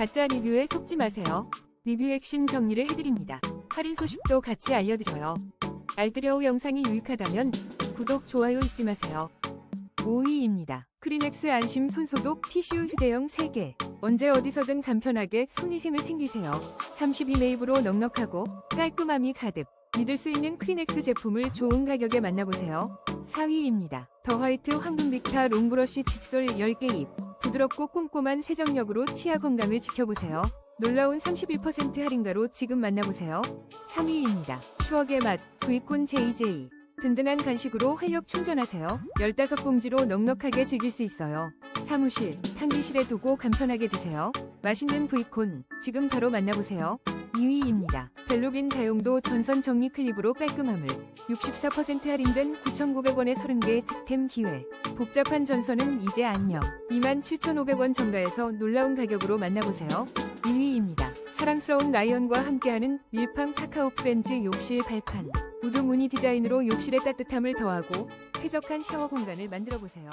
가짜 리뷰에 속지 마세요. 리뷰 핵심 정리를 해드립니다. 할인 소식도 같이 알려드려요. 알뜰여우 영상이 유익하다면 구독, 좋아요 잊지 마세요. 5위입니다. 크리넥스 안심 손소독 티슈 휴대용 3개. 언제 어디서든 간편하게 손위생을 챙기세요. 32매입으로 넉넉하고 깔끔함이 가득. 믿을 수 있는 크리넥스 제품을 좋은 가격에 만나보세요. 4위입니다. 더 화이트 황금 빅타 롱브러쉬 칫솔 10개 입. 부드럽고 꼼꼼한 세정력으로 치아 건강을 지켜보세요. 놀라운 31% 할인가로 지금 만나보세요. 3위입니다. 추억의 맛, 브이콘 JJ. 든든한 간식으로 활력 충전하세요. 15봉지로 넉넉하게 즐길 수 있어요. 사무실, 탕비실에 두고 간편하게 드세요. 맛있는 브이콘, 지금 바로 만나보세요. 2위입니다. 벨로빈 다용도 전선 정리 클립으로 깔끔함을 64% 할인된 9,900원에 30개 득템 기회. 복잡한 전선은 이제 안녕. 27,500원 정가에서 놀라운 가격으로 만나보세요. 1위입니다. 사랑스러운 라이언과 함께하는 밀팡 카카오 프렌즈 욕실 발판. 우드 무늬 디자인으로 욕실의 따뜻함을 더하고 쾌적한 샤워 공간을 만들어 보세요.